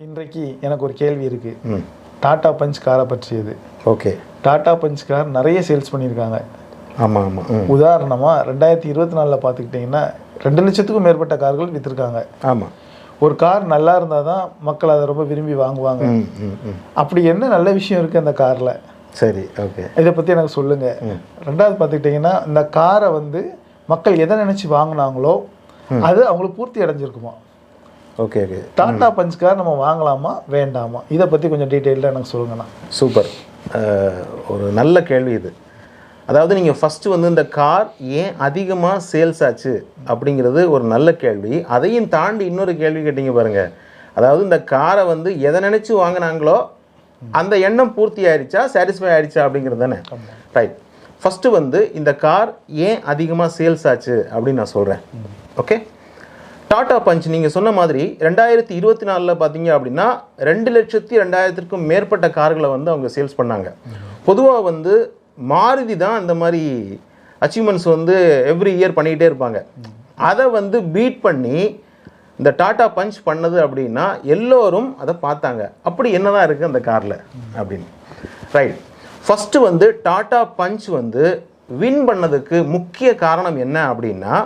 இன்றைக்கு எனக்கு ஒரு கேள்வி இருக்கு. ம். டாடா பஞ்ச் காரை பற்றியது. ஓகே. டாடா பஞ்ச் கார் நிறைய சேல்ஸ் பண்ணியிருக்காங்க. ஆமாம் ஆமாம் உதாரணமாக ரெண்டாயிரத்தி இருபத்தி நாலில் பார்த்துக்கிட்டிங்கன்னா ரெண்டு லட்சத்துக்கும் மேற்பட்ட கார்கள் விற்றுருக்காங்க ஆமாம் ஒரு கார் நல்லா இருந்தால் தான் மக்கள் அதை ரொம்ப விரும்பி வாங்குவாங்க. அப்படி என்ன நல்ல விஷயம் இருக்குது அந்த காரில்? சரி ஓகே. இதை பற்றி எனக்கு சொல்லுங்கள் ரெண்டாவது பார்த்துக்கிட்டிங்கன்னா இந்த காரை வந்து மக்கள் எதை நினச்சி வாங்கினாங்களோ அது அவங்களுக்கு பூர்த்தி அடைஞ்சிருக்குமா? Okay okay Tata Punch car நம்ம வாங்கலாமா வேண்டாமா? இதை பற்றி கொஞ்சம் டீட்டெயில்டாக எனக்கு சொல்லுங்கண்ணா. சூப்பர் ஒரு நல்ல கேள்வி இது. அதாவது நீங்கள் ஃபஸ்ட்டு வந்து இந்த கார் ஏன் அதிகமாக சேல்ஸ் ஆச்சு அப்படிங்கிறது ஒரு நல்ல கேள்வி. அதையும் தாண்டி இன்னொரு கேள்வி கேட்டீங்க பாருங்க. அதாவது இந்த காரை வந்து எதை நினச்சி வாங்கினாங்களோ அந்த எண்ணம் பூர்த்தி ஆயிடுச்சா சாட்டிஸ்ஃபை ஆயிடுச்சா அப்படிங்கிறது தானே? ரைட் ஃபஸ்ட்டு வந்து இந்த கார் ஏன் அதிகமாக சேல்ஸ் ஆச்சு அப்படின்னு நான் சொல்கிறேன் ஓகே டாடா பஞ்ச் நீங்கள் சொன்ன மாதிரி ரெண்டாயிரத்தி இருபத்தி நாலில் பார்த்தீங்க அப்படின்னா ரெண்டு லட்சத்தி ரெண்டாயிரத்திற்கும் மேற்பட்ட கார்களை வந்து அவங்க சேல்ஸ் பண்ணாங்க. பொதுவாக வந்து மாருதி தான் இந்த மாதிரி அச்சீவ்மெண்ட்ஸ் வந்து எவ்ரி இயர் பண்ணிக்கிட்டே இருப்பாங்க. அதை வந்து பீட் பண்ணி இந்த டாடா பஞ்ச் பண்ணது அப்படின்னா எல்லோரும் அதை பார்த்தாங்க. அப்படி என்னதான் இருக்குது அந்த காரில் அப்படின்னு. ரைட் ஃபஸ்ட்டு வந்து டாடா பஞ்ச் வந்து வின் பண்ணதுக்கு முக்கிய காரணம் என்ன அப்படின்னா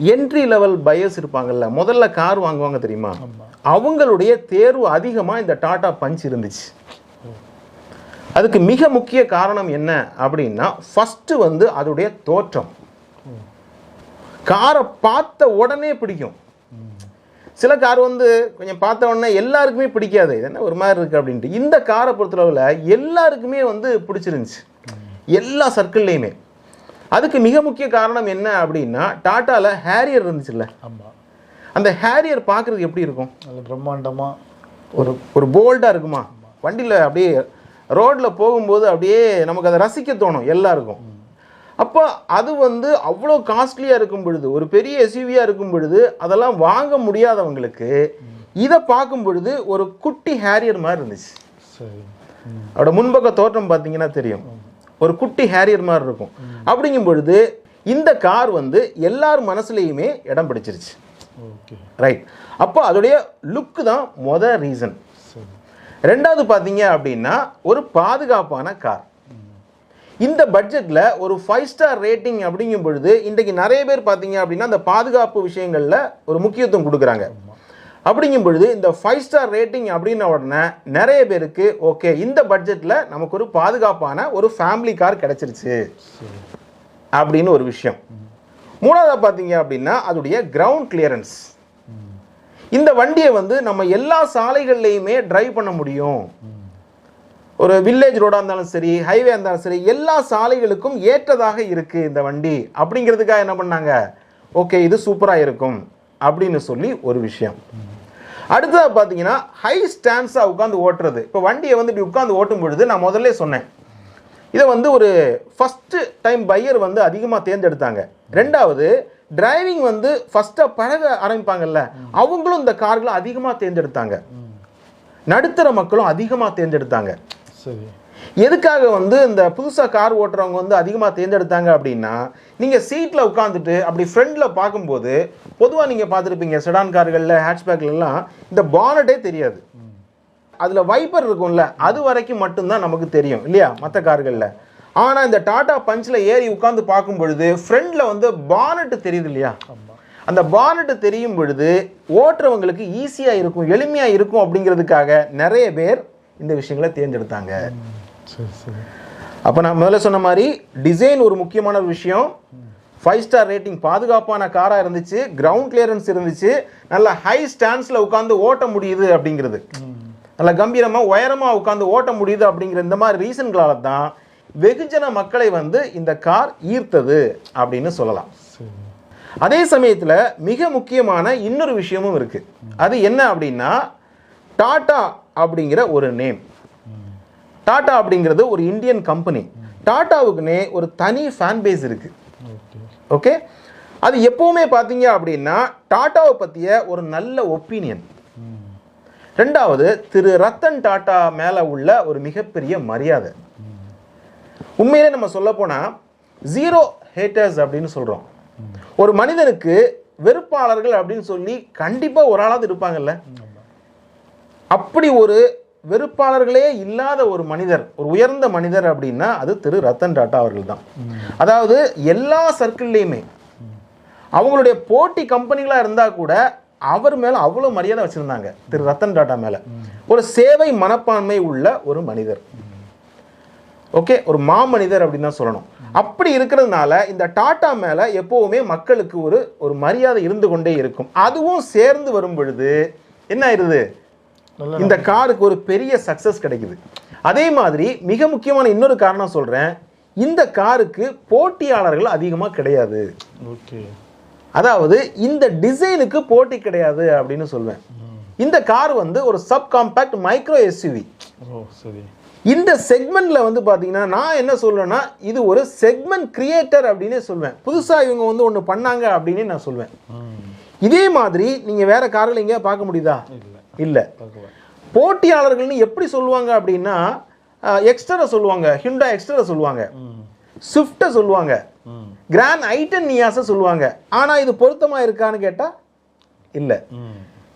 என்ட்ரி லெவல் பயஸ் இருப்பாங்கல்ல முதல்ல கார் வாங்குவாங்க தெரியுமா? அவங்களுடைய தேர்வு அதிகமாக இந்த டாடா பஞ்ச் இருந்துச்சு. அதுக்கு மிக முக்கிய காரணம் என்ன அப்படின்னா ஃபஸ்ட்டு வந்து அதோடைய தோற்றம். காரை பார்த்த உடனே பிடிக்கும். சில கார் வந்து கொஞ்சம் பார்த்த உடனே எல்லாருக்குமே பிடிக்காது. இது என்ன ஒரு மாதிரி இருக்குது அப்படின்ட்டு. இந்த காரை பொறுத்தளவில் எல்லாருக்குமே வந்து பிடிச்சிருந்துச்சு. எல்லா சர்க்கிள்லேயுமே அதுக்கு மிக முக்கிய காரணம் என்ன அப்படின்னா டாட்டாவில் ஹேரியர் இருந்துச்சுல்ல? ஆமாம் அந்த ஹேரியர் பார்க்குறதுக்கு எப்படி இருக்கும்? பிரம்மாண்டமாக ஒரு ஒரு போல்டாக இருக்குமா? வண்டியில் அப்படியே ரோட்டில் போகும்போது அப்படியே நமக்கு அதை ரசிக்க தோணும் எல்லாருக்கும். அப்போ அது வந்து அவ்வளோ காஸ்ட்லியாக இருக்கும் பொழுது ஒரு பெரிய எஸ்யூவியாக இருக்கும் பொழுது அதெல்லாம் வாங்க முடியாதவங்களுக்கு இதை பார்க்கும் பொழுது ஒரு குட்டி ஹேரியர் மாதிரி இருந்துச்சு. அவரோட முன்பக்க தோற்றம் பார்த்தீங்கன்னா தெரியும். ஒரு குட்டி ஹேரியர் மாதிரி இருக்கும். அப்படிங்கும் பொழுது இந்த கார் வந்து எல்லார் மனசுலேயுமே இடம் பிடிச்சிருச்சு. ஓகே. ரைட் அப்போ அதோடைய லுக்கு தான் மொத ரீசன் ரெண்டாவது பார்த்தீங்க அப்படின்னா ஒரு பாதுகாப்பான கார். இந்த பட்ஜெட்டில் ஒரு ஃபைவ் ஸ்டார் ரேட்டிங் அப்படிங்கும் பொழுது இன்றைக்கு நிறைய பேர் பார்த்தீங்க அப்படின்னா அந்த பாதுகாப்பு விஷயங்களில் ஒரு முக்கியத்துவம் கொடுக்குறாங்க. அப்படிங்கும் பொழுது இந்த ஃபைவ் ஸ்டார் ரேட்டிங் அப்படின்ன உடனே நிறைய பேருக்கு ஓகே இந்த பட்ஜெட்டில் நமக்கு ஒரு பாதுகாப்பான ஒரு ஃபேமிலி கார் கிடச்சிருச்சு. அப்படின்னு ஒரு விஷயம். மூணாவதாக பார்த்தீங்க அப்படின்னா அதோடைய கிரவுண்ட் கிளியரன்ஸ் இந்த வண்டியை வந்து நம்ம எல்லா சாலைகள்லையுமே டிரைவ் பண்ண முடியும். ஒரு வில்லேஜ் ரோடாக இருந்தாலும் சரி ஹைவே இருந்தாலும் சரி எல்லா சாலைகளுக்கும் ஏற்றதாக இருக்குது இந்த வண்டி. அப்படிங்கிறதுக்காக என்ன பண்ணாங்க? ஓகே இது சூப்பராக இருக்கும். அப்படின்னு சொல்லி ஒரு விஷயம். அடுத்ததாக பார்த்தீங்கன்னா ஹை ஸ்டான்ஸாக உட்காந்து ஓட்டுறது. இப்போ வண்டியை வந்து இப்படி உட்காந்து ஓட்டும் பொழுது நான் முதல்ல சொன்னேன். இதை வந்து ஒரு ஃபஸ்ட்டு டைம் பையர் வந்து அதிகமாக தேர்ந்தெடுத்தாங்க. ரெண்டாவது டிரைவிங் வந்து ஃபஸ்ட்டாக பழக ஆரம்பிப்பாங்கல்ல அவங்களும் இந்த கார்களை அதிகமாக தேர்ந்தெடுத்தாங்க. நடுத்தர மக்களும் அதிகமாக தேர்ந்தெடுத்தாங்க. சரி. எதுக்காக வந்து இந்த புதுசாக கார் ஓட்டுறவங்க வந்து அதிகமாக தேர்ந்தெடுத்தாங்க அப்படின்னா நீங்கள் சீட்டில் உட்காந்துட்டு அப்படி ஃப்ரண்டில் பார்க்கும்போது பொதுவாக நீங்கள் பார்த்துருப்பீங்க செடான் கார்களில் ஹேட்ச்பேக்லலாம் இந்த பானட்டே தெரியாது. அதில் வைப்பர் இருக்கும்ல அது வரைக்கும் மட்டும்தான் நமக்கு தெரியும் இல்லையா மற்ற கார்களில். ஆனால் இந்த டாடா பஞ்சில் ஏறி உட்காந்து பார்க்கும் பொழுது ஃப்ரண்டில் வந்து பானட்டு தெரியுது இல்லையா? அந்த பானட்டு தெரியும் பொழுது ஓட்டுறவங்களுக்கு ஈஸியாக இருக்கும் எளிமையாக இருக்கும் அப்படிங்கிறதுக்காக நிறைய பேர் இந்த விஷயங்களை தேர்ந்தெடுத்தாங்க. சரி சரி. அப்போ நான் முதல்ல சொன்ன மாதிரி டிசைன் ஒரு முக்கியமான ஒரு விஷயம். ஃபைவ் ஸ்டார் ரேட்டிங் பாதுகாப்பான காராக இருந்துச்சு கிரவுண்ட் கிளியரன்ஸ் இருந்துச்சு நல்ல ஹை ஸ்டாண்ட்ஸில் உட்காந்து ஓட்ட முடியுது அப்படிங்கிறது. நல்ல கம்பீரமாக உயரமாக உட்காந்து ஓட்ட முடியுது அப்படிங்கிற இந்த மாதிரி ரீசன்களால தான் வெகுஜன மக்களை வந்து இந்த கார் ஈர்த்தது அப்படின்னு சொல்லலாம். அதே சமயத்தில் மிக முக்கியமான இன்னொரு விஷயமும் இருக்கு. அது என்ன அப்படின்னா டாடா அப்படிங்கிற ஒரு நேம் டாடா அப்படிங்கிறது ஒரு இந்தியன் கம்பெனி டாட்டாவுக்குன்னே ஒரு தனி ஃபேன் பேஸ் இருக்கு. ஓகே அது எப்பவுமே பார்த்தீங்க அப்படின்னா டாட்டாவை பற்றிய ஒரு நல்ல ஒப்பீனியன் ரெண்டாவது திரு ரத்தன் டாட்டா மேலே உள்ள ஒரு மிகப்பெரிய மரியாதை. உண்மையிலே நம்ம சொல்ல போனால் ஜீரோ ஹேட்டர்ஸ் அப்படின்னு சொல்கிறோம் ஒரு மனிதனுக்கு வெறுப்பாளர்கள் அப்படின்னு சொல்லி கண்டிப்பாக ஒரு ஆளாவது இருப்பாங்கல்ல. அப்படி ஒரு வெறுப்பாளர்களே இல்லாத ஒரு மனிதர் ஒரு உயர்ந்த மனிதர் அப்படின்னா அது திரு ரத்தன் டாட்டா அவர்கள் தான் அதாவது எல்லா சர்க்கிள்லேயுமே அவங்களுடைய போட்டி கம்பெனிகளாக இருந்தால் கூட அவர் மேலே அவ்வளோ மரியாதை வச்சுருந்தாங்க திரு ரத்தன் டாட்டா மேலே. ஒரு சேவை மனப்பான்மை உள்ள ஒரு மனிதர். ஓகே ஒரு மாமனிதர் அப்படின்னு தான் சொல்லணும். அப்படி இருக்கிறதுனால இந்த டாட்டா மேலே எப்போவுமே மக்களுக்கு ஒரு ஒரு மரியாதை இருந்து கொண்டே இருக்கும். அதுவும் சேர்ந்து வரும் பொழுது என்ன ஆயிடுது இந்த காருக்கு ஒரு பெரிய சக்ஸஸ் கிடைக்குது. அதே மாதிரி மிக முக்கியமான இன்னொரு காரணம் சொல்கிறேன் இந்த காருக்கு போட்டியாளர்கள் அதிகமாக கிடையாது. அதாவது இந்த டிசைனுக்கு போட்டி கிடையாது அப்படின்னு சொல்வேன். இந்த கார் வந்து ஒரு சப் காம்பேக்ட் மைக்ரோ எஸ்யூவி இந்த செக்மெண்ட்ல வந்து பாத்தீங்கன்னா நான் என்ன சொல்றேன்னா இது ஒரு செக்மெண்ட் கிரியேட்டர் அப்படின்னே சொல்வேன். புதுசா இவங்க வந்து ஒன்று பண்ணாங்க அப்படின்னு நான் சொல்வேன். ம். இதே மாதிரி நீங்க வேற கார்கள் எங்கேயா பார்க்க முடியுதா? இல்லை. போட்டியாளர்கள்னு எப்படி சொல்லுவாங்க அப்படின்னா எக்ஸ்டரை சொல்லுவாங்க ஹிண்டா எக்ஸ்டரை சொல்லுவாங்க ம். ஸ்விஃப்ட்டை சொல்லுவாங்க கிராண்ட் ஐட்டன் நியாஸை சொல்லுவாங்க. ஆனா இது பொருத்தமா இருக்கான்னு கேட்டா இல்ல.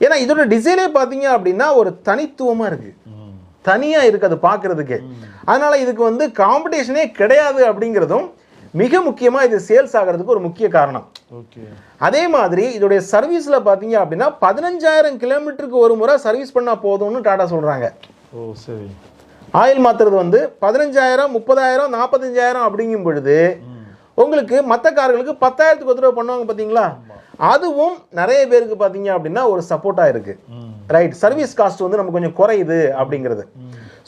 ஏன்னா இதோட டிசைனே பார்த்தீங்க அப்படின்னா ஒரு தனித்துவமா இருக்கு. ம். தனியா இருக்கு அது பார்க்கிறதுக்கு. அதனால இதுக்கு வந்து காம்படிஷனே கிடையாது அப்படிங்கிறதும் மிக முக்கியமா இது சேல்ஸ் ஆகிறதுக்கு ஒரு முக்கிய காரணம். ஓகே. அதே மாதிரி இதோடைய சர்வீஸ்ல பார்த்தீங்க அப்படின்னா பதினஞ்சாயிரம் கிலோமீட்டருக்கு ஒரு முறை சர்வீஸ் பண்ணா போதும்னு டாடா சொல்றாங்க. ஓ சரி. ஆயில் மாத்துறது வந்து பதினஞ்சாயிரம் முப்பதாயிரம் நாற்பத்தஞ்சாயிரம் அப்படிங்கும் பொழுது உங்களுக்கு மற்ற கார்களுக்கு பத்தாயிரத்துக்கு ஒரு தடவை பண்ணுவாங்க பார்த்தீங்களா அதுவும் நிறைய பேருக்கு பார்த்தீங்க அப்படின்னா ஒரு சப்போர்ட்டாக இருக்கு. ம். ரைட் சர்வீஸ் காஸ்ட் வந்து நமக்கு கொஞ்சம் குறையுது அப்படிங்கிறது.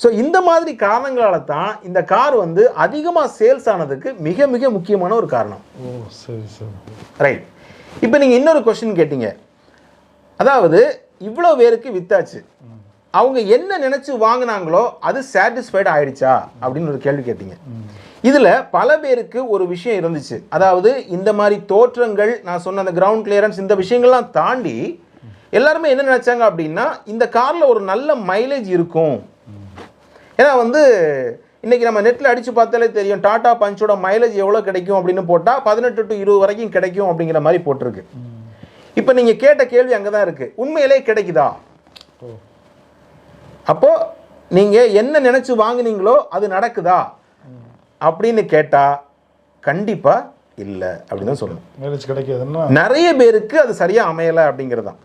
ஸோ இந்த மாதிரி காரணங்களால தான் இந்த கார் வந்து அதிகமாக சேல்ஸ் ஆனதுக்கு மிக மிக முக்கியமான ஒரு காரணம். ஓ சரி சரி. ரைட் இப்போ நீங்கள் இன்னொரு கொஸ்டின் கேட்டீங்க. அதாவது இவ்வளோ பேருக்கு வித்தாச்சு. அவங்க என்ன நினைச்சு வாங்குனாங்களோ அது சாட்டிஸ்ஃபைடு ஆயிடுச்சா? அப்படின்னு ஒரு கேள்வி கேட்டீங்க. இதுல பல பேருக்கு ஒரு விஷயம் இருந்துச்சு. அதாவது இந்த மாதிரி தோற்றங்கள் நான் சொன்ன அந்த கிரவுண்ட் கிளியரன்ஸ் இந்த விஷயங்கள்லாம் தாண்டி எல்லாருமே என்ன நினச்சாங்க அப்படின்னா இந்த காரில் ஒரு நல்ல மைலேஜ் இருக்கும். ஏன்னா வந்து இன்றைக்கி நம்ம நெட்டில் அடித்து பார்த்தாலே தெரியும் டாடா பஞ்சோட மைலேஜ் எவ்வளோ கிடைக்கும் அப்படின்னு போட்டால் பதினெட்டு டு இருபது வரைக்கும் கிடைக்கும் அப்படிங்கிற மாதிரி போட்டிருக்கு. இப்போ நீங்கள் கேட்ட கேள்வி அங்கே தான் இருக்குது உண்மையிலே கிடைக்குதா? அப்போது நீங்கள் என்ன நினச்சி வாங்குனீங்களோ அது நடக்குதா? அப்படின்னு கேட்டால் கண்டிப்பாக இல்லை அப்படின்னு தான் சொல்லணும். மேரேஜ் கிடைக்காதுன்னா நிறைய பேருக்கு அது சரியாக அமையலை அப்படிங்கிறது தான்.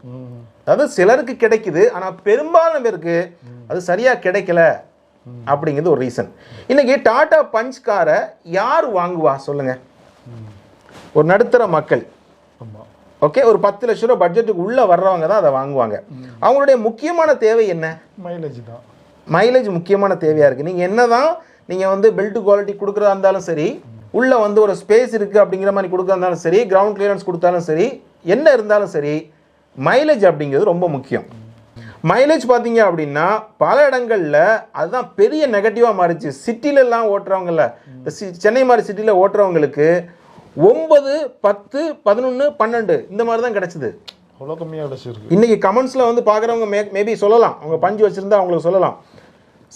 அதாவது சிலருக்கு கிடைக்குது ஆனால் பெரும்பாலான பேருக்கு அது சரியாக கிடைக்கல அப்படிங்கிறது ஒரு ரீசன் இன்னைக்கு டாடா பஞ்ச் காரை யார் வாங்குவா சொல்லுங்க. ஒரு நடுத்தர மக்கள். ஓகே ஒரு பத்து லட்ச ரூபா பட்ஜெட்டுக்கு உள்ளே வர்றவங்க தான் அதை வாங்குவாங்க. அவங்களுடைய முக்கியமான தேவை என்ன? மைலேஜ் தான். மைலேஜ் முக்கியமான தேவையாக இருக்குது நீங்கள் என்ன தான் நீங்கள் வந்து பெல்ட் குவாலிட்டி கொடுக்குறதா இருந்தாலும் சரி உள்ளே வந்து ஒரு ஸ்பேஸ் இருக்குது அப்படிங்கிற மாதிரி கொடுக்குறதா இருந்தாலும் சரி கிரவுண்ட் கிளியரன்ஸ் கொடுத்தாலும் சரி என்ன இருந்தாலும் சரி மைலேஜ் அப்படிங்கிறது ரொம்ப முக்கியம். மைலேஜ் பார்த்தீங்க அப்படின்னா பல இடங்களில் அதுதான் பெரிய நெகட்டிவாக மாறிச்சு. சிட்டிலெல்லாம் ஓட்டுறவங்கள சென்னை மாதிரி சிட்டியில் ஓட்டுறவங்களுக்கு ஒன்பது பத்து பதினொன்று பன்னெண்டு இந்த மாதிரி தான் கிடச்சிது. அவ்வளோ கம்மியாக அடைச்சிருக்கு இன்னைக்கு கமெண்ட்ஸில் வந்து பார்க்குறவங்க மே மேபி சொல்லலாம். அவங்க பஞ்சு வச்சுருந்தா அவங்களுக்கு சொல்லலாம்.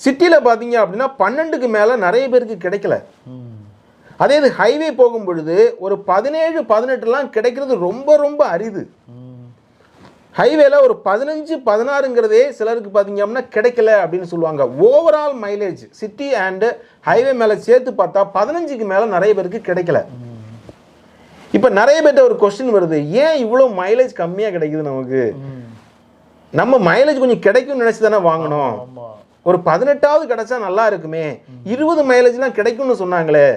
சிட்டியில் பார்த்தீங்க அப்படின்னா பன்னெண்டுக்கு மேலே நிறைய பேருக்கு கிடைக்கல. அதே இது ஹைவே போகும் பொழுது ஒரு பதினேழு பதினெட்டுலாம் கிடைக்கிறது ரொம்ப ரொம்ப அரிது. ஹைவேல ஒரு பதினஞ்சு பதினாறுங்கிறதே சிலருக்கு பார்த்தீங்க அப்படின்னா கிடைக்கல அப்படின்னு சொல்லுவாங்க. Overall mileage city and highway மேலே சேர்த்து பார்த்தா பதினஞ்சுக்கு மேலே நிறைய பேருக்கு கிடைக்கல. இப்போ நிறைய பேர்ட்ட ஒரு கொஸ்டின் வருது. ஏன் இவ்வளோ மைலேஜ் கம்மியாக கிடைக்குது நமக்கு? நம்ம மைலேஜ் கொஞ்சம் கிடைக்கும்னு நினச்சி தானே வாங்கணும் ஒரு பதினெட்டாவது கிடைச்சா நல்லா இருக்குமே. இருபது மைலேஜ்லாம் கிடைக்கும்னு சொன்னாங்களே.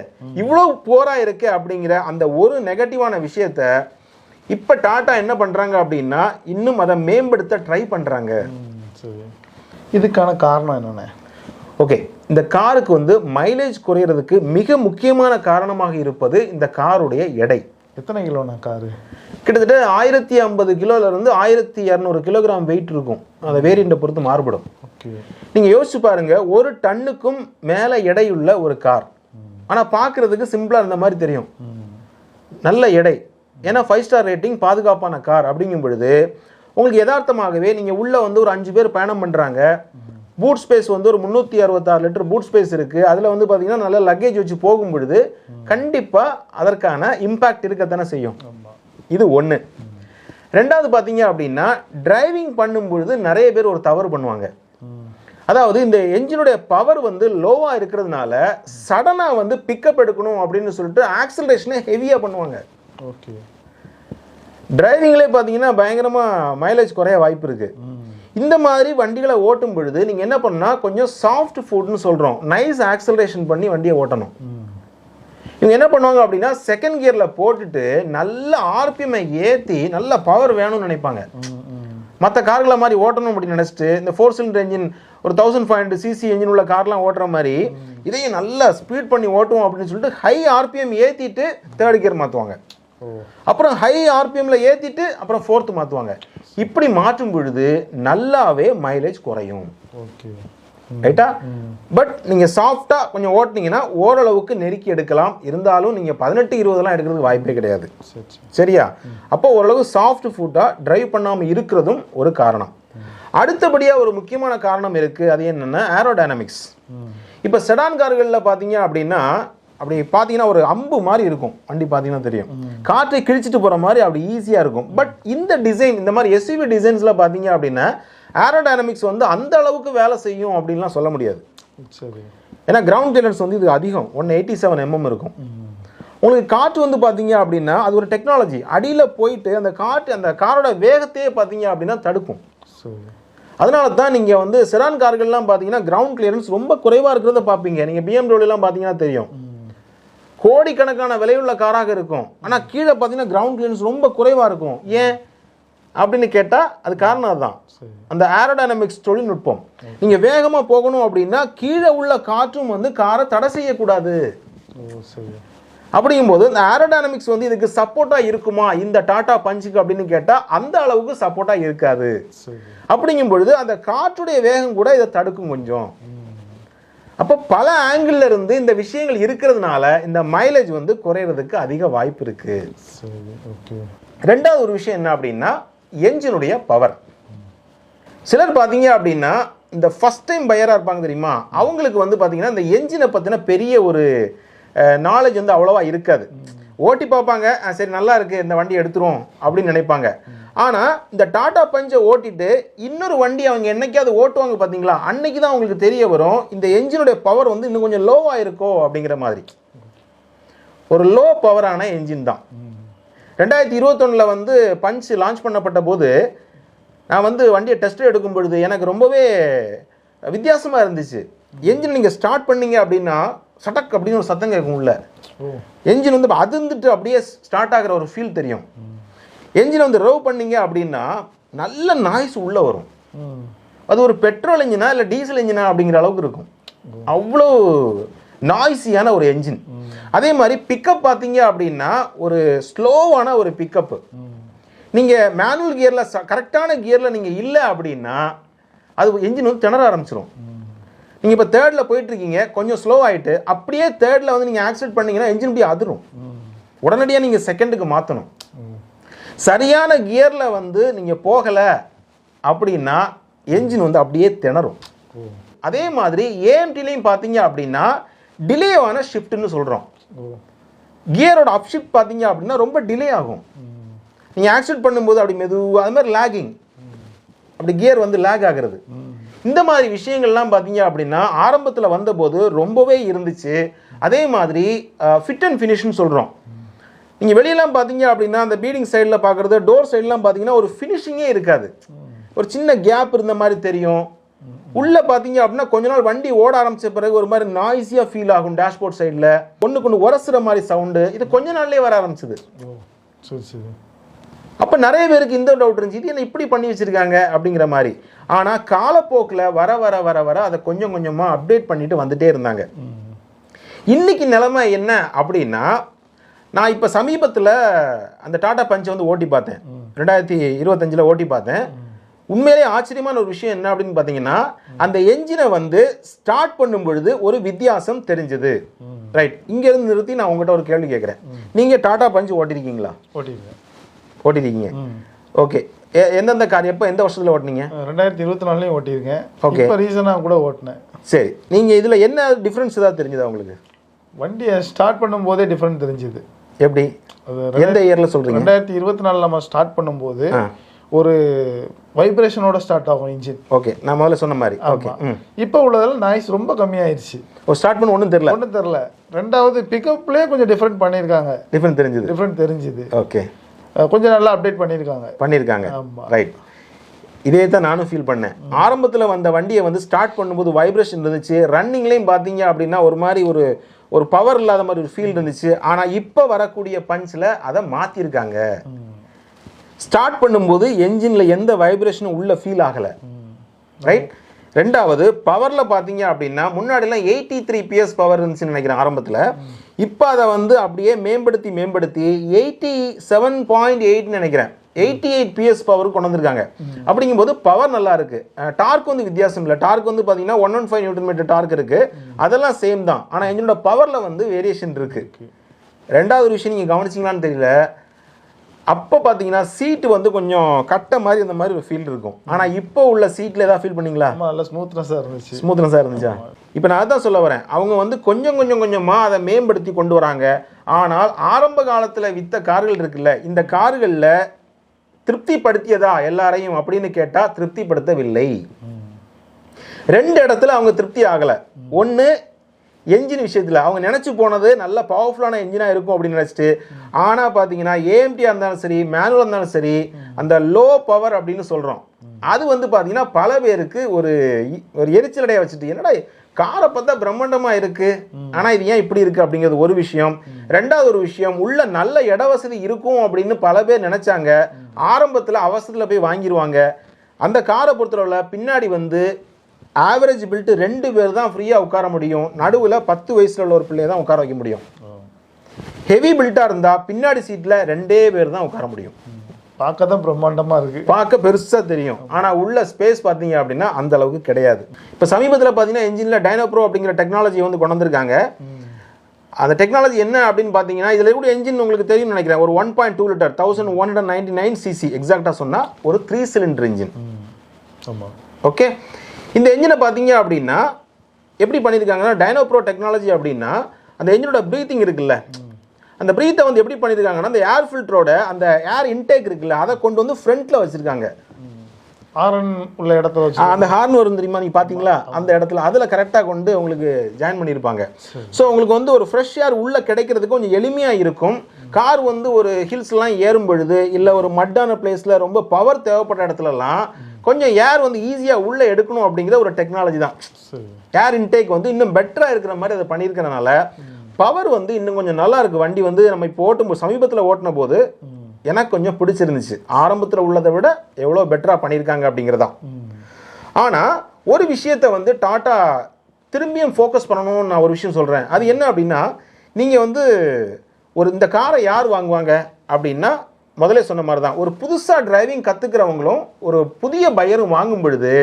இவ்வளோ போரா இருக்கு அப்படிங்கிற அந்த ஒரு நெகட்டிவான விஷயத்த இப்போ டாட்டா என்ன பண்ணுறாங்க அப்படின்னா இன்னும் அதை மேம்படுத்த ட்ரை பண்ணுறாங்க இதுக்கான காரணம் என்னென்ன? ஓகே இந்த காருக்கு வந்து மைலேஜ் குறையிறதுக்கு மிக முக்கியமான காரணமாக இருப்பது இந்த காருடைய எடை. எத்தனை கிலோண்ணா காரு? கிட்டத்தட்ட ஆயிரத்தி ஐம்பது கிலோலேருந்து ஆயிரத்தி இரநூறு கிலோகிராம் வெயிட் இருக்கும். அந்த வேரியண்ட்டை பொறுத்து மாறுபடும். ஓகே. நீங்கள் யோசிச்சு பாருங்க ஒரு டன்னுக்கும் மேலே எடையுள்ள ஒரு கார் ஆனால் பார்க்குறதுக்கு சிம்பிளாக இருந்த மாதிரி தெரியும். நல்ல எடை. ஏன்னா ஃபைவ் ஸ்டார் ரேட்டிங் பாதுகாப்பான கார் அப்படிங்கும் பொழுது உங்களுக்கு யதார்த்தமாகவே நீங்கள் உள்ளே வந்து ஒரு அஞ்சு பேர் பயணம் பண்ணுறாங்க பூட் ஸ்பேஸ் வந்து ஒரு முந்நூற்றி அறுபத்தாறு லிட்டர் பூட் ஸ்பேஸ் இருக்குது அதில் வந்து பார்த்தீங்கன்னா நல்ல லக்கேஜ் வச்சு போகும் பொழுது கண்டிப்பாக அதற்கான இம்பேக்ட் இருக்கத்தானே செய்யும். இது ஒன்று ரெண்டாவது பார்த்தீங்க அப்படின்னா டிரைவிங் பண்ணும் பொழுது நிறைய பேர் ஒரு தவறு பண்ணுவாங்க. அதாவது இந்த என்ஜினுடைய பவர் வந்து லோவாக இருக்கிறதுனால சடனாக வந்து பிக்கப் எடுக்கணும் அப்படின்னு சொல்லிட்டு ஆக்சலரேஷனை ஹெவியாக பண்ணுவாங்க. ஓகே. டிரைவிங்லேயே பார்த்தீங்கன்னா பயங்கரமாக மைலேஜ் குறைய வாய்ப்பு இருக்குது இந்த மாதிரி வண்டிகளை ஓட்டும் பொழுது நீங்கள் என்ன பண்ணா கொஞ்சம் சாஃப்ட் ஃபுட்னு சொல்கிறோம் நைஸ் ஆக்சலரேஷன் பண்ணி வண்டியை ஓட்டணும். இவங்க என்ன பண்ணுவாங்க அப்படின்னா செகண்ட் கியரில் போட்டுட்டு நல்ல ஆர்பிஎம்ஐ ஏற்றி நல்ல பவர் வேணும்னு நினைப்பாங்க. மற்ற கார்களை மாதிரி ஓட்டணும் அப்படின்னு நினச்சிட்டு இந்த ஃபோர் சிலிண்டர் என்ஜின் ஒரு thousand five hundred CC engine உள்ள கார்லாம் ஓட்டுற மாதிரி இதையும் நல்லா ஸ்பீட் பண்ணி ஓட்டுவோம் அப்படின்னு சொல்லிட்டு ஹை ஆர்பிஎம் ஏற்றிட்டு தேர்ட் கியர் மாற்றுவாங்க அப்புறம் ஹை ஆர்பிஎம்ல ஏற்றிட்டு அப்புறம் ஃபோர்த்து மாற்றுவாங்க இப்படி மாற்றும் பொழுது நல்லாவே மைலேஜ் குறையும். ஓகே ரைட்டா பட் நீங்கள் சாஃப்டாக கொஞ்சம் ஓட்டுனீங்கன்னா ஓரளவுக்கு நெருக்கி எடுக்கலாம். இருந்தாலும் நீங்கள் பதினெட்டு இருபதெல்லாம் எடுக்கிறதுக்கு வாய்ப்பே கிடையாது. சரி சரி. சரியா? அப்போ ஓரளவு சாஃப்ட் ஃபுட்டாக டிரைவ் பண்ணாமல் இருக்கிறதும் ஒரு காரணம். அடுத்தபடியாக ஒரு முக்கியமான காரணம் இருக்குது அது என்னென்னா ஏரோடைனமிக்ஸ் இப்போ செடான் கார்களில் பார்த்தீங்க அப்படின்னா அப்படி பார்த்தீங்கன்னா ஒரு அம்பு மாதிரி இருக்கும். வண்டி பார்த்தீங்கன்னா தெரியும். காற்றை கிழிச்சிட்டு போகிற மாதிரி அப்படி ஈஸியாக இருக்கும். பட் இந்த டிசைன் இந்த மாதிரி எஸ்யூவி டிசைன்ஸில் பார்த்தீங்க அப்படின்னா ஏரோடைனமிக்ஸ் வந்து அந்த அளவுக்கு வேலை செய்யும் அப்படின்லாம் சொல்ல முடியாது. சரி. ஏன்னா கிரவுண்ட் கிளியரன்ஸ் வந்து இது அதிகம். ஒன் எயிட்டி செவன் எம்எம் இருக்கும். உங்களுக்கு காற்று வந்து பார்த்தீங்க அப்படின்னா அது ஒரு டெக்னாலஜி அடியில் போயிட்டு அந்த காற்று அந்த காரோட வேகத்தையே பார்த்தீங்க அப்படின்னா தடுக்கும். அதனால தான் நீங்கள் வந்து செடான் கார்கள்லாம் பார்த்தீங்கன்னா கிரவுண்ட் கிளியரன்ஸ் ரொம்ப குறைவாக இருக்கிறத பார்ப்பீங்க நீங்கள் பிஎம்டபிள்யூலாம் பார்த்தீங்கன்னா தெரியும். கோடிக்கணக்கான விலையுள்ள காராக இருக்கும். ஆனால் கீழே பார்த்தீங்கன்னா கிரவுண்ட் கிளியரன்ஸ் ரொம்ப குறைவாக இருக்கும். ஏன்? அப்படின்னு கேட்டால் அது காரணம் அதுதான். அந்த ஏரோடைனமிக்ஸ் தொழில்நுட்பம். நீங்கள் வேகமாக போகணும் அப்படின்னா கீழே உள்ள காற்றும் வந்து காரை தடை செய்யக்கூடாது. அப்படிங்கும்போது இந்த ஏரோடைனமிக்ஸ் வந்து இதுக்கு சப்போர்ட்டாக இருக்குமா? இந்த டாடா பஞ்சுக்கு அப்படின்னு கேட்டால் அந்த அளவுக்கு சப்போர்ட்டாக இருக்காது. அப்படிங்கும் பொழுது அந்த காற்றுடைய வேகம் கூட இதை தடுக்கும் கொஞ்சம். அப்போ பல ஆங்கிள் இருந்து இந்த விஷயங்கள் இருக்கிறதுனால இந்த மைலேஜ் வந்து குறையிறதுக்கு அதிக வாய்ப்பு இருக்கு. ரெண்டாவது ஒரு விஷயம் என்ன அப்படின்னா என்ஜினுடைய பவர் சிலர் பார்த்தீங்க அப்படின்னா இந்த ஃபஸ்ட் டைம் பையராக இருப்பாங்க தெரியுமா? அவங்களுக்கு வந்து பார்த்தீங்கன்னா இந்த என்ஜினை பற்றின பெரிய ஒரு நாலேஜ் வந்து அவ்வளோவா இருக்காது. ஓட்டி பார்ப்பாங்க "ஆ, சரி நல்லா இருக்கு இந்த வண்டி எடுத்துரும் அப்படின்னு நினைப்பாங்க. ஆனால் இந்த டாடா பஞ்சை ஓட்டிட்டு இன்னொரு வண்டி அவங்க என்னைக்காவது ஓட்டுவாங்க பார்த்தீங்களா அன்னைக்கு தான் அவங்களுக்கு தெரிய வரும் இந்த என்ஜினுடைய பவர் வந்து இன்னும் கொஞ்சம் லோவாக இருக்கோ அப்படிங்கிற மாதிரி. ஒரு லோ பவரான என்ஜின் தான். ரெண்டாயிரத்தி இருபத்தொன்னில் வந்து பஞ்ச் லான்ச் பண்ணப்பட்ட போது நான் வந்து வண்டியை டெஸ்ட் எடுக்கும் பொழுது எனக்கு ரொம்பவே வித்தியாசமாக இருந்துச்சு. என்ஜின் நீங்கள் ஸ்டார்ட் பண்ணீங்க அப்படின்னா சட்டக் அப்படின்னு ஒரு சத்தம் கேட்கும் உள்ள. என்ஜின் வந்து அதிர்ந்துட்டு அப்படியே ஸ்டார்ட் ஆகிற ஒரு ஃபீல் தெரியும். என்ஜினை வந்து ரவ் பண்ணீங்க அப்படின்னா நல்ல நாய்ஸ் உள்ளே வரும். அது ஒரு பெட்ரோல் இன்ஜினா இல்லை டீசல் இன்ஜினா அப்படிங்கிற அளவுக்கு இருக்கும். அவ்வளோ நாய்ஸியான ஒரு என்ஜின் அதே மாதிரி பிக்கப் பார்த்தீங்க அப்படின்னா ஒரு ஸ்லோவான ஒரு பிக்கப்பு நீங்கள் மேனுவல் கியரில் கரெக்டான கியரில் நீங்கள் இல்லை அப்படின்னா அது என்ஜின் வந்து திணற ஆரம்பிச்சிடும் நீங்கள் இப்போ தேர்டில் போயிட்டுருக்கீங்க கொஞ்சம் ஸ்லோ ஆகிட்டு அப்படியே தேர்டில் வந்து நீங்கள் ஆக்சிடென்ட் பண்ணீங்கன்னா என்ஜின் அப்படியே அதிரும். உடனடியாக நீங்கள் செகண்டுக்கு மாற்றணும் சரியான கியரில் வந்து நீங்கள் போகலை அப்படின்னா என்ஜின் வந்து அப்படியே திணறும். அதே மாதிரி ஏஎம்டிலையும் பார்த்தீங்க அப்படின்னா டிலேவான ஷிஃப்ட்னு சொல்கிறோம் கியரோட அப் ஷிஃப்ட் பார்த்தீங்க அப்படின்னா ரொம்ப டிலே ஆகும். நீங்கள் ஆக்சிடென்ட் பண்ணும்போது அப்படி மெதுவாக அது மாதிரி லேகிங் அப்படி கியர் வந்து லேக் ஆகிறது. இந்த மாதிரி விஷயங்கள்லாம் பார்த்தீங்க அப்படின்னா ஆரம்பத்தில் வந்தபோது ரொம்பவே இருந்துச்சு. அதே மாதிரி ஃபிட் அண்ட் ஃபினிஷ்னு சொல்கிறோம் நீங்கள் வெளியெல்லாம் பார்த்தீங்க அப்படின்னா அந்த பீடிங் சைடில் பார்க்குறது டோர் சைட்லாம் பார்த்தீங்கன்னா ஒரு ஃபினிஷிங்கே இருக்காது. ஒரு சின்ன கேப் இருந்த மாதிரி தெரியும். உள்ளே பார்த்தீங்க அப்படின்னா கொஞ்ச நாள் வண்டி ஓட ஆரம்பிச்ச பிறகு ஒரு மாதிரி நாய்ஸியாக ஃபீல் ஆகும் டேஷ்போர்ட் சைடில் ஒன்றுக்கு ஒன்று உரசுற மாதிரி சவுண்டு இது கொஞ்ச நாள்லயே வர ஆரம்பிச்சது. அப்போ நிறைய பேருக்கு இந்த டவுட் இருந்துச்சு இது என்ன இப்படி பண்ணி வச்சிருக்காங்க அப்படிங்கிற மாதிரி. ஆனால் காலப்போக்கில் வர வர வர வர அதை கொஞ்சம் கொஞ்சமாக அப்டேட் பண்ணிட்டு வந்துட்டே இருந்தாங்க. இன்னைக்கு நிலைமை என்ன அப்படின்னா நான் இப்போ சமீபத்தில் அந்த டாடா பஞ்சை வந்து ஓட்டி பார்த்தேன். ரெண்டாயிரத்தி இருபத்தஞ்சில் ஓட்டி பார்த்தேன். உண்மையிலேயே ஆச்சரியமான ஒரு விஷயம் என்ன அப்படின்னு பார்த்தீங்கன்னா அந்த என்ஜினை வந்து ஸ்டார்ட் பண்ணும் பொழுது ஒரு வித்தியாசம் தெரிஞ்சது. ரைட். இங்கேருந்து நிறுத்தி நான் உங்கள்கிட்ட ஒரு கேள்வி கேட்குறேன் நீங்கள் டாடா பஞ்சு ஓட்டிருக்கீங்களா? ஓட்டிருக்கேன். ஓட்டிருக்கீங்க. ஓகே. எந்தெந்த கார் எப்போ எந்த வருஷத்தில் ஓட்டுனீங்க? ரெண்டாயிரத்தி இருபத்தி நாலுலையும் ஓட்டியிருக்கேன். Okay. இப்போ ரீசனாக கூட ஓட்டினேன். சரி. நீங்கள் இதில் என்ன டிஃப்ரென்ஸ் ஏதாவது தெரிஞ்சதா உங்களுக்கு? வண்டியை ஸ்டார்ட் பண்ணும்போதே டிஃப்ரெண்ட் தெரிஞ்சுது. எப்படி? எந்த இயரில் சொல்கிறீங்க ரெண்டாயிரத்தி இருபத்தி நாலில் நம்ம ஸ்டார்ட் பண்ணும்போது. ஒரு வைப்ரேஷனோட ஸ்டார்ட் ஆகும் இன்ஜின் ஓகே நான் முதல்ல சொன்ன மாதிரி. ஓகே இப்போ உள்ளதில் நாய்ஸ் ரொம்ப கம்மியாயிருச்சு. ஒரு ஸ்டார்ட் பண்ண ஒன்றும் தெரியல. ஒன்றும் தெரில ரெண்டாவது பிக்கப்லேயே கொஞ்சம் டிஃப்ரெண்ட் பண்ணியிருக்காங்க. டிஃப்ரெண்ட் தெரிஞ்சுது. டிஃப்ரெண்ட் தெரிஞ்சுது. ஓகே கொஞ்சம் நல்லா அப்டேட் பண்ணியிருக்காங்க. பண்ணியிருக்காங்க. ஆமா. ரைட் இதே தான் நானும் ஃபீல் பண்ணேன். ஆரம்பத்தில் வந்த வண்டியை வந்து ஸ்டார்ட் பண்ணும்போது வைப்ரேஷன் இருந்துச்சு. ரன்னிங்லேயும் பார்த்தீங்க அப்படின்னா ஒரு மாதிரி ஒரு ஒரு பவர் இல்லாத மாதிரி ஒரு ஃபீல் இருந்துச்சு. ஆனால் இப்போ வரக்கூடிய பஞ்சில் அதை மாற்றிருக்காங்க ஸ்டார்ட் பண்ணும்போது என்ஜினில் எந்த வைப்ரேஷனும் உள்ள ஃபீல் ஆகலை. ரைட் ரெண்டாவது பவரில் பார்த்தீங்க அப்படின்னா முன்னாடிலாம் எயிட்டி த்ரீ பிஎஸ் பவர் இருந்துச்சுன்னு நினைக்கிறேன் ஆரம்பத்தில். இப்போ அதை வந்து அப்படியே மேம்படுத்தி மேம்படுத்தி எயிட்டி செவன் பாயிண்ட் எயிட்னு நினைக்கிறேன். எயிட்டி எயிட் பிஎஸ் பவர் கொண்டு வந்திருக்காங்க. அப்படிங்கும்போது பவர் நல்லா இருக்கு. டார்க் வந்து வித்தியாசம் இல்லை. டார்க் வந்து பார்த்தீங்கன்னா one one five newton metre torque இருக்கு. அதெல்லாம் சேம் தான். ஆனால் என்னோட பவரில் வந்து வேரியேஷன் இருக்கு. ரெண்டாவது விஷயம் நீங்கள் கவனிச்சிங்களான்னு தெரியல. அப்போ பார்த்தீங்கன்னா சீட்டு வந்து கொஞ்சம் கட்ட மாதிரி அந்த மாதிரி ஒரு ஃபீல் இருக்கும். ஆனால் இப்போ உள்ள சீட்டில் ஏதாவது ஃபீல் பண்ணீங்களா? நல்லா ஸ்மூத்னஸாக இருந்துச்சு. ஸ்மூத்னஸாக இருந்துச்சா? இப்போ நான் அதான் சொல்ல வரேன். அவங்க வந்து கொஞ்சம் கொஞ்சம் கொஞ்சமாக அதை மேம்படுத்தி கொண்டு வராங்க. ஆனால் ஆரம்ப காலத்தில் வித்த கார்கள் இருக்குல்ல இந்த கார்களில் திருப்திப்படுத்தியதா எல்லாரையும் அப்படின்னு கேட்டால் திருப்திப்படுத்தவில்லை. ரெண்டு இடத்துல அவங்க திருப்தி ஆகலை. ஒன்று என்ஜின் விஷயத்தில். அவங்க நினச்சி போனது நல்ல பவர்ஃபுல்லான என்ஜினாக இருக்கும் அப்படின்னு நினச்சிட்டு ஆனால் பார்த்தீங்கன்னா ஏஎம்டியாக இருந்தாலும் சரி மேனுவலாக இருந்தாலும் சரி அந்த லோ பவர் அப்படின்னு சொல்கிறோம் அது வந்து பார்த்தீங்கன்னா பல பேருக்கு ஒரு ஒரு எரிச்சலடைய வச்சுட்டு என்னடா காரை பார்த்தா பிரம்மாண்டமாக இருக்கு ஆனால் இது ஏன் இப்படி இருக்கு அப்படிங்கிறது ஒரு விஷயம். ரெண்டாவது ஒரு விஷயம் உள்ள நல்ல இட வசதி இருக்கும் அப்படின்னு பல பேர் நினைச்சாங்க. ஆரம்பத்தில் அவசரத்தில் போய் வாங்கிடுவாங்க அந்த காரை பொறுத்தளவில் பின்னாடி வந்து ஆவரேஜ் பில்ட்டு ரெண்டு பேர் தான் ஃப்ரீயாக உட்கார முடியும். நடுவில் பத்து வயசில் உள்ள ஒரு பிள்ளைய தான் உட்கார வைக்க முடியும். ஹெவி பில்ட்டாக இருந்தால் பின்னாடி சீட்டில் ரெண்டே பேர் தான் உட்கார முடியும். பார்க்க தான் பிரம்மாண்டமாக இருக்கு. பார்க்க பெருசாக தெரியும். ஆனால் உள்ள ஸ்பேஸ் பார்த்தீங்க அப்படின்னா அந்த அளவுக்கு கிடையாது. இப்போ சமீபத்தில் பார்த்தீங்கன்னா என்ஜினில் டைனோப்ரோ அப்படிங்கிற டெக்னாலஜி வந்து கொண்டு வந்திருக்காங்க. அந்த டெக்னாலஜி என்ன அப்படின்னு பார்த்தீங்கன்னா இதில் கூட என்ஜின் உங்களுக்கு தெரியும் நினைக்கிறேன். ஒரு one point two litre thousand one hundred ninety nine CC எக்ஸாக்டாக சொன்னால் ஒரு த்ரீ சிலிண்டர் இன்ஜின் ஆமாம் ஓகே இந்த என்ஜினை பார்த்தீங்க அப்படின்னா எப்படி பண்ணியிருக்காங்கன்னா டைனோப்ரோ டெக்னாலஜி அப்படின்னா அந்த என்ஜினோட ப்ரீத்திங் இருக்குல்ல. அந்த ப்ரீத்தை வந்து எப்படி பண்ணியிருக்காங்கன்னா அந்த ஏர் ஃபில்டரோட அந்த ஏர் இன்டேக் இருக்குல்ல அதை கொண்டு வந்து ஃப்ரண்ட்டில் வச்சுருக்காங்க. ஆரன் உள்ள இடத்துல வச்சு. அந்த ஹார்ன் வரும் தெரியுமா நீங்கள் பார்த்தீங்களா அந்த இடத்துல. அதில் கரெக்டாக கொண்டு உங்களுக்கு ஜாயின் பண்ணியிருப்பாங்க. ஸோ உங்களுக்கு வந்து ஒரு ஃப்ரெஷ் ஏர் உள்ளே கிடைக்கிறதுக்கு கொஞ்சம் எளிமையாக இருக்கும். கார் வந்து ஒரு ஹில்ஸ்லாம் ஏறும் பொழுது இல்லை ஒரு மட்டான பிளேஸில் ரொம்ப பவர் தேவைப்பட்ட இடத்துலலாம் கொஞ்சம் ஏர் வந்து ஈஸியாக உள்ளே எடுக்கணும் அப்படிங்கிற ஒரு டெக்னாலஜி தான். ஏர் இன்டேக் வந்து இன்னும் பெட்டராக இருக்கிற மாதிரி அதை பண்ணியிருக்கிறனால பவர் வந்து இன்னும் கொஞ்சம் நல்லா இருக்கு. வண்டி வந்து நம்ம இப்போ ஓட்டும் சமீபத்தில் ஓட்டின போது எனக்கு கொஞ்சம் பிடிச்சிருந்துச்சு. ஆரம்பத்தில் உள்ளதை விட எவ்வளோ பெட்டராக பண்ணியிருக்காங்க அப்படிங்கிறதா ஆனால் ஒரு விஷயத்தை வந்து டாட்டா திரும்பியும் ஃபோக்கஸ் பண்ணணும்னு நான் ஒரு விஷயம் சொல்கிறேன் அது என்ன அப்படின்னா நீங்கள் வந்து ஒரு இந்த காரை யார் வாங்குவாங்க அப்படின்னா முதலே சொன்ன மாதிரி தான் ஒரு புதுசாக டிரைவிங் கற்றுக்கிறவங்களும் ஒரு புதிய பயரும் வாங்கும் பொழுது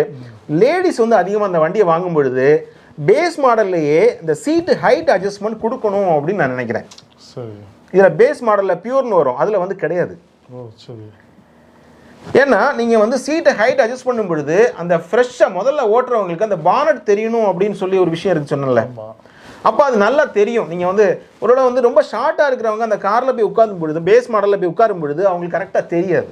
லேடிஸ் வந்து அதிகமாக அந்த வண்டியை வாங்கும் பொழுது பேஸ் மாடல்லையே இந்த சீட்டு ஹைட் அட்ஜஸ்ட்மெண்ட் கொடுக்கணும் அப்படின்னு நான் நினைக்கிறேன். சரி. இதில் பேஸ் மாடலில் பியூர்னு வரும். அதில் வந்து கிடையாது. ஓ சரி. ஏன்னா நீங்கள் வந்து சீட்டை ஹைட் அட்ஜஸ்ட் பண்ணும் பொழுது அந்த ஃப்ரெஷ்ஷாக முதல்ல ஓட்டுறவங்களுக்கு அந்த பானட் தெரியணும் அப்படின்னு சொல்லி ஒரு விஷயம் இருக்கு சொன்னல அப்போ அது நல்லா தெரியும். நீங்கள் வந்து ஒருவேளை வந்து ரொம்ப ஷார்ட்டாக இருக்கிறவங்க அந்த காரில் போய் உட்காரும் பொழுது பேஸ் மாடலில் போய் உட்காரும் பொழுது அவங்களுக்கு கரெக்டாக தெரியாது.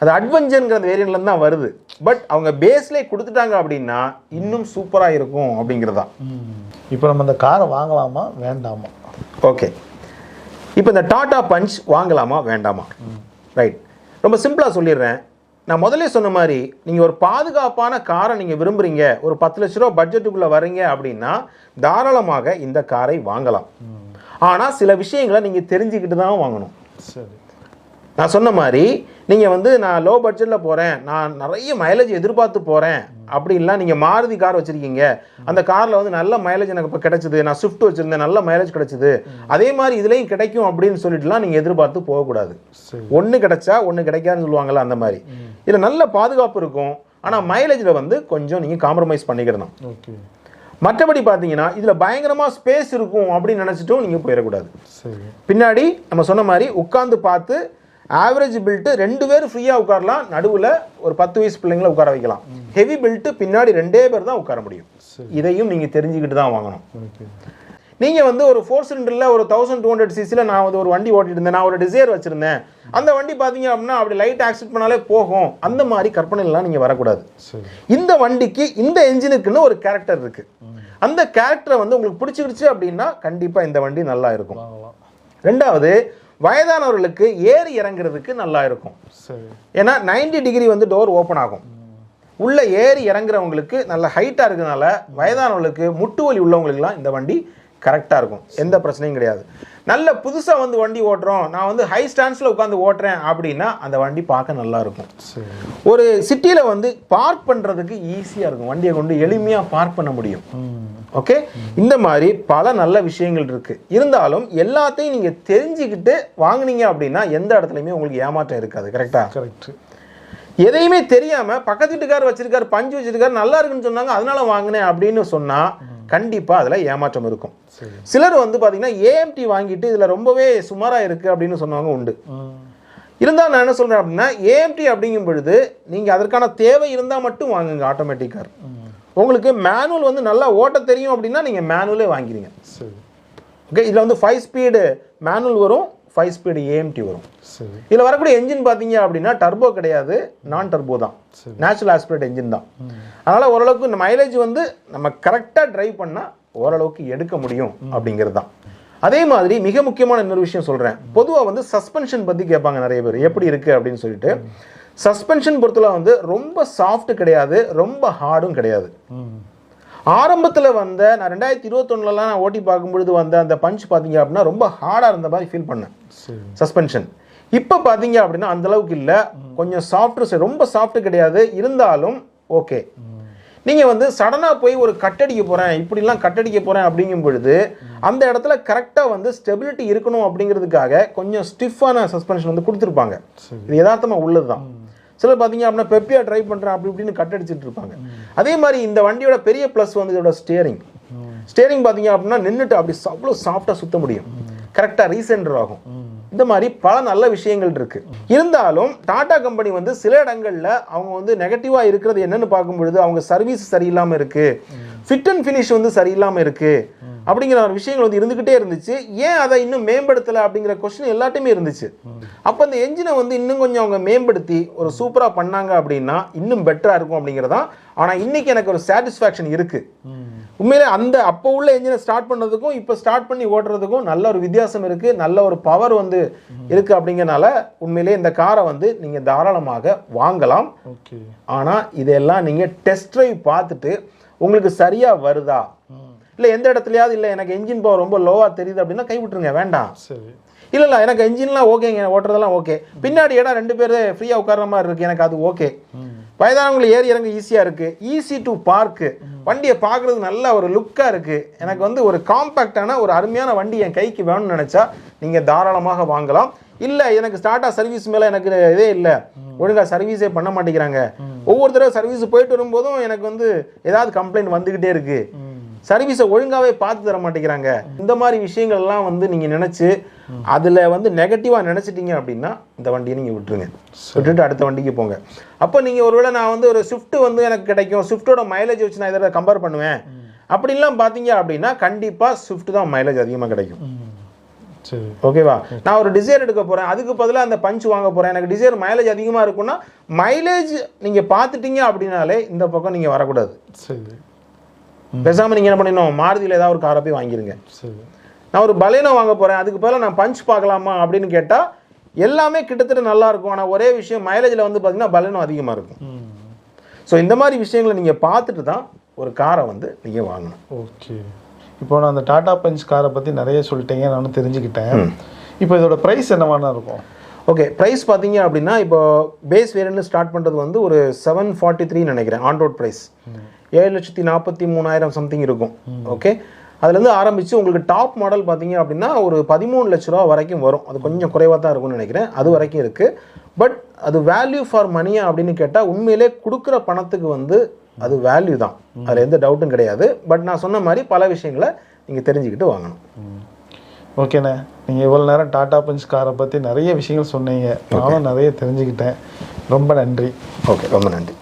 அது அட்வென்ச்சருங்கிற வேரியன்ட்லேருந்து தான் வருது. பட் அவங்க பேஸ்லேயே கொடுத்துட்டாங்க அப்படின்னா இன்னும் சூப்பராக இருக்கும் அப்படிங்கிறதா ம் இப்போ நம்ம இந்த காரை வாங்கலாமா வேண்டாமா? ஓகே இப்போ இந்த டாடா பஞ்ச் வாங்கலாமா வேண்டாமா? ரைட் ரொம்ப சிம்பிளாக சொல்லிடுறேன். நான் முதல்ல சொன்ன மாதிரி நீங்கள் ஒரு பாதுகாப்பான காரை நீங்கள் விரும்புகிறீங்க ஒரு பத்து லட்ச ரூபா பட்ஜெட்டுக்குள்ளே வரீங்க அப்படின்னா தாராளமாக இந்த காரை வாங்கலாம். ஆனால் சில விஷயங்களை நீங்கள் தெரிஞ்சுக்கிட்டு தான் வாங்கணும். சரி. நான் சொன்ன மாதிரி நீங்கள் வந்து நான் லோ பட்ஜெட்டில் போகிறேன் நான் நிறைய மைலேஜ் எதிர்பார்த்து போகிறேன் அப்படின்லாம் நீங்கள் மாருதி கார் வச்சுருக்கீங்க. அந்த காரில் வந்து நல்ல மைலேஜ் எனக்கு இப்போ கிடைச்சிது. நான் ஸ்விஃப்ட் வச்சுருந்தேன் நல்ல மைலேஜ் கிடைச்சிது. அதே மாதிரி இதுலேயும் கிடைக்கும் அப்படின்னு சொல்லிட்டுலாம் நீங்கள் எதிர்பார்த்து போகக்கூடாது. ஒன்று கிடைச்சா ஒன்று கிடைக்காதுன்னு சொல்லுவாங்கல்ல அந்த மாதிரி. இதில் நல்ல பாதுகாப்பு இருக்கும். ஆனால் மைலேஜில் வந்து கொஞ்சம் நீங்கள் காம்ப்ரமைஸ் பண்ணிக்கிடணும் மற்றபடி பார்த்தீங்கன்னா இதில் பயங்கரமாக ஸ்பேஸ் இருக்கும் அப்படின்னு நினச்சிட்டும் நீங்கள் போயிடக்கூடாது. பின்னாடி நம்ம சொன்ன மாதிரி உட்காந்து பார்த்து ஆவரேஜ் பில்ட்டு ரெண்டு பேர் ஃப்ரீயாக உட்காரலாம். நடுவில் ஒரு பத்து வயசு பிள்ளைங்கள உட்கார வைக்கலாம். ஹெவி பில்ட்டு பின்னாடி ரெண்டே பேர் தான் உட்கார முடியும். இதையும் நீங்கள் தெரிஞ்சுக்கிட்டு தான் வாங்கணும். நீங்கள் வந்து ஒரு ஃபோர் சிலிண்டரில் ஒரு தௌசண்ட் டூ ஹண்ட்ரட் சிசியில் நான் வந்து ஒரு வண்டி ஓட்டிட்டு இருந்தேன். நான் ஒரு டிசைர் வச்சுருந்தேன். அந்த வண்டி பார்த்தீங்க அப்படின்னா அப்படி லைட் ஆக்சிட் பண்ணாலே போகும். அந்த மாதிரி கற்பனைலாம் நீங்கள் வரக்கூடாது. இந்த வண்டிக்கு இந்த என்ஜினுக்குன்னு ஒரு கேரக்டர் இருக்கு. அந்த கேரக்டரை வந்து உங்களுக்கு பிடிச்சிருச்சு அப்படின்னா கண்டிப்பாக இந்த வண்டி நல்லா இருக்கும். ரெண்டாவது வயதானவர்களுக்கு ஏறி இறங்குறதுக்கு நல்லா இருக்கும். ஏன்னா 90 டிகிரி வந்து டோர் ஓப்பன் ஆகும். உள்ள ஏறி இறங்குறவங்களுக்கு நல்ல ஹைட்டாக இருக்கிறதுனால வயதானவர்களுக்கு முட்டு வலி உள்ளவங்களுக்குலாம் இந்த வண்டி கரெக்டாக இருக்கும். எந்த பிரச்சனையும் கிடையாது. நல்ல புதுசாக வந்து வண்டி ஓட்டுறோம். நான் வந்து ஹை ஸ்டாண்ட்ஸில் உட்காந்து ஓட்டுறேன் அப்படின்னா அந்த வண்டி பார்க்க நல்லா இருக்கும். சரி. ஒரு சிட்டியில் வந்து பார்க் பண்ணுறதுக்கு ஈஸியாக இருக்கும். வண்டியை கொண்டு எளிமையாக பார்க் பண்ண முடியும். ஓகே இந்த மாதிரி பல நல்ல விஷயங்கள் இருக்கு. இருந்தாலும் எல்லாத்தையும் நீங்கள் தெரிஞ்சுக்கிட்டு வாங்குனீங்க அப்படின்னா எந்த இடத்துலையுமே உங்களுக்கு ஏமாற்றம் இருக்காது. கரெக்டா கரெக்ட் எதையுமே தெரியாம பக்கத்து வீட்டுக்கார் வச்சிருக்காரு பஞ்சு வச்சிருக்காரு நல்லா இருக்குன்னு சொன்னாங்க அதனால வாங்கினேன் அப்படின்னு சொன்னா கண்டிப்பா அதுல ஏமாற்றம் இருக்கும். சிலர் வந்து பாத்தீங்கன்னா ஏஎம்டி வாங்கிட்டு இதுல ரொம்பவே சுமாரா இருக்கு அப்படின்னு சொன்னவங்க உண்டு. இருந்தால் நான் என்ன சொல்றேன் அப்படின்னா ஏஎம்டி அப்படிங்கும் பொழுது நீங்க அதற்கான தேவை இருந்தா மட்டும் வாங்குங்க ஆட்டோமேட்டிக் கார் ம். உங்களுக்கு மேனுவல் வந்து நல்லா ஓட்ட தெரியும் அப்படின்னா நீங்க மேனுவலே வாங்கிடுங்க சரி. ஓகே இதில் வந்து ஃபைவ் ஸ்பீடு மேனுவல் வரும். ஃபைவ் ஸ்பீடு ஏஎம்டி வரும். சரி. இதில் வரக்கூடிய என்ஜின் பார்த்தீங்க அப்படின்னா டர்போ கிடையாது நான் டர்போ தான். சரி. நேச்சுரல் ஆஸ்பிரேட் என்ஜின் தான். அதனால் ஓரளவுக்கு இந்த மைலேஜ் வந்து நம்ம கரெக்டாக டிரைவ் பண்ணால் ஓரளவுக்கு எடுக்க முடியும் அப்படிங்கிறது தான். அதே மாதிரி மிக முக்கியமான இன்னொரு விஷயம் சொல்கிறேன் பொதுவாக வந்து சஸ்பென்ஷன் பற்றி கேட்பாங்க நிறைய பேர். எப்படி இருக்குது அப்படின்னு சொல்லிட்டு. சஸ்பென்ஷன் பொறுத்தல வந்து ரொம்ப சாஃப்ட் கிடையாது ரொம்ப ஹார்டும் கிடையாது. ஆரம்பத்தில் வந்த நான் ரெண்டாயிரத்தி இருபத்தொன்னுலலாம் நான் ஓட்டி பார்க்கும்பொழுது வந்த அந்த பஞ்ச் பார்த்தீங்க அப்படின்னா ரொம்ப ஹார்டாக இருந்த மாதிரி ஃபீல் பண்ணேன். சஸ்பென்ஷன் இப்போ பார்த்தீங்க அப்படின்னா அந்த அளவுக்கு இல்லை. கொஞ்சம் சாஃப்ட் ரொம்ப சாஃப்ட் கிடையாது. இருந்தாலும் ஓகே நீங்கள் வந்து சடனாக போய் ஒரு கட்டடிக்க போகிறேன் இப்படிலாம் கட்டடிக்க போகிறேன் அப்படிங்கும் பொழுது அந்த இடத்துல கரெக்டாக வந்து ஸ்டெபிலிட்டி இருக்கணும் அப்படிங்கிறதுக்காக கொஞ்சம் ஸ்டிஃபான சஸ்பென்ஷன் வந்து கொடுத்துருப்பாங்க. இது யதார்த்தமாக உள்ளது தான் சிலர் பார்த்தீங்க அப்படின்னா பெப்பியா ட்ரை பண்ணுறேன் அப்படி இப்படின்னு கட்டடிச்சிட்டு இருப்பாங்க. அதே மாதிரி இந்த வண்டியோட பெரிய ப்ளஸ் வந்து இதோட ஸ்டியரிங் ஸ்டேரிங் பார்த்தீங்க அப்படின்னா நின்றுட்டு அப்படி அவ்வளோ சாஃப்டாக சுற்ற முடியும். கரெக்டாக ரீசெண்டர் ஆகும். இந்த மாதிரி பல நல்ல விஷயங்கள் இருக்கு. இருந்தாலும் டாடா கம்பெனி வந்து சில இடங்கள்ல அவங்க வந்து நெகட்டிவா இருக்கிறது என்னன்னு பார்க்கும் பொழுது அவங்க சர்வீஸ் சரியில்லாம இருக்கு. ஃபிட் அண்ட் ஃபினிஷ் வந்து சரியில்லாம இருக்கு. அப்படிங்கிற ஒரு விஷயங்கள் வந்து இருந்துகிட்டே இருந்துச்சு. ஏன் அதை இன்னும் மேம்படுத்தலை அப்படிங்கிற கொஸ்டின் எல்லாத்தையுமே இருந்துச்சு. அப்போ அந்த என்ஜினை வந்து இன்னும் கொஞ்சம் அவங்க மேம்படுத்தி ஒரு சூப்பராக பண்ணாங்க அப்படின்னா இன்னும் பெட்டராக இருக்கும் அப்படிங்கிறதான் ஆனால் இன்னைக்கு எனக்கு ஒரு சாட்டிஸ்ஃபேக்ஷன் இருக்கு. ம் உண்மையிலே அந்த அப்போ உள்ள என்ஜினை ஸ்டார்ட் பண்ணதுக்கும் இப்போ ஸ்டார்ட் பண்ணி ஓட்டுறதுக்கும் நல்ல ஒரு வித்தியாசம் இருக்குது நல்ல ஒரு பவர் வந்து இருக்குது அப்படிங்கறனால உண்மையிலே இந்த காரை வந்து நீங்கள் தாராளமாக வாங்கலாம். ஆனால் இதெல்லாம் நீங்கள் டெஸ்ட் ட்ரைவ் பார்த்துட்டு உங்களுக்கு சரியாக வருதா? இல்லை எந்த இடத்துலையாவது இல்லை எனக்கு என்ஜின் பவர் ரொம்ப லோவாக தெரியுது அப்படின்னா கை விட்டுருங்க வேண்டாம். சரி. இல்லை இல்லை எனக்கு என்ஜின்லாம் ஓகேங்க ஓட்டுறதெல்லாம் ஓகே பின்னாடி இடம் ரெண்டு பேர் ஃப்ரீயாக உட்கார்ற மாதிரி இருக்குது எனக்கு அது ஓகே வயதானவங்களுக்கு ஏறி இறங்க ஈஸியாக இருக்குது ஈஸி டு பார்க்கு வண்டியை பார்க்குறதுக்கு நல்ல ஒரு லுக்காக இருக்குது எனக்கு வந்து ஒரு காம்பேக்டான ஒரு அருமையான வண்டி என் கைக்கு வேணும்னு நினச்சா நீங்கள் தாராளமாக வாங்கலாம். இல்லை எனக்கு ஸ்டார்டாக சர்வீஸ் மேலே எனக்கு இதே இல்லை. ஒழுங்காக சர்வீஸே பண்ண மாட்டேங்கிறாங்க. ஒவ்வொரு தடவை சர்வீஸ் போயிட்டு வரும்போதும் எனக்கு வந்து ஏதாவது கம்ப்ளைண்ட் வந்துக்கிட்டே இருக்குது சர்வீஸை ஒழுங்காவே பார்த்து தர மாட்டேங்கிறாங்க. இந்த மாதிரி விஷயங்கள் எல்லாம் வந்து நீங்கள் நினச்சி அதில் வந்து நெகட்டிவாக நினச்சிட்டீங்க அப்படின்னா இந்த வண்டியை நீங்கள் விட்டுருங்க. விட்டுட்டு அடுத்த வண்டிக்கு போங்க. அப்போ நீங்கள் ஒருவேளை நான் வந்து ஒரு ஸ்விஃப்ட் வந்து எனக்கு கிடைக்கும். ஸ்விஃப்ட்டோட மைலேஜ் வச்சு நான் இதில் கம்பேர் பண்ணுவேன். அப்படின்லாம் பார்த்தீங்க அப்படின்னா கண்டிப்பாக ஸ்விஃப்ட் தான் மைலேஜ் அதிகமாக கிடைக்கும். ஓகேவா? நான் ஒரு டிசைர் எடுக்க போகிறேன் அதுக்கு பதிலாக அந்த பஞ்ச் வாங்க போகிறேன் எனக்கு டிசைர் மைலேஜ் அதிகமாக இருக்கும்னா மைலேஜ் நீங்கள் பார்த்துட்டீங்க அப்படின்னாலே இந்த பக்கம் நீங்கள் வரக்கூடாது. சரி. பேசாமல் நீங்கள் என்ன பண்ணணும் மாருதியில் ஏதாவது ஒரு காரை போய் வாங்கிருங்க. சரி. நான் ஒரு பலேனோ வாங்க போகிறேன் அதுக்கு பதிலாக நான் பஞ்ச் பார்க்கலாமா அப்படின்னு கேட்டால் எல்லாமே கிட்டத்தட்ட நல்லா இருக்கும். ஆனால் ஒரே விஷயம் மைலேஜில் வந்து பார்த்தீங்கன்னா பலேனோ அதிகமாக இருக்கும். ஸோ இந்த மாதிரி விஷயங்களை நீங்கள் பார்த்துட்டு தான் ஒரு காரை வந்து நீங்கள் வாங்கணும். ஓகே. இப்போ நான் அந்த டாடா பஞ்ச் காரை பற்றி நிறைய சொல்லிட்டீங்க நானும் தெரிஞ்சுக்கிட்டேன். இப்போ இதோட ப்ரைஸ் என்னவான இருக்கும்? ஓகே ப்ரைஸ் பார்த்தீங்க அப்படின்னா இப்போ பேஸ் வேரியன்ட் ஸ்டார்ட் பண்ணுறது வந்து ஒரு செவன் ஃபார்ட்டி த்ரீ நினைக்கிறேன் ஆன் ரோட் ப்ரைஸ் ஏழு லட்சத்தி நாற்பத்தி மூணாயிரம் சம்திங் இருக்கும். ஓகே அதுலேருந்து ஆரம்பித்து உங்களுக்கு டாப் மாடல் பார்த்தீங்க அப்படின்னா ஒரு பதிமூணு லட்ச ரூபா வரைக்கும் வரும். அது கொஞ்சம் குறைவாக தான் இருக்கும்னு நினைக்கிறேன். அது வரைக்கும் இருக்குது பட் அது வேல்யூ ஃபார் மணியா அப்படின்னு கேட்டால் உண்மையிலே கொடுக்குற பணத்துக்கு வந்து அது வேல்யூ தான். அதில் எந்த டவுட்டும் கிடையாது. பட் நான் சொன்ன மாதிரி பல விஷயங்களை நீங்கள் தெரிஞ்சுக்கிட்டு வாங்கணும். ஓகேண்ணே நீங்கள் இவ்வளோ நேரம் டாடா பஞ்ச் காரை பற்றி நிறைய விஷயங்கள் சொன்னீங்க. நானும் நிறைய தெரிஞ்சுக்கிட்டேன். ரொம்ப நன்றி. ஓகே ரொம்ப நன்றி.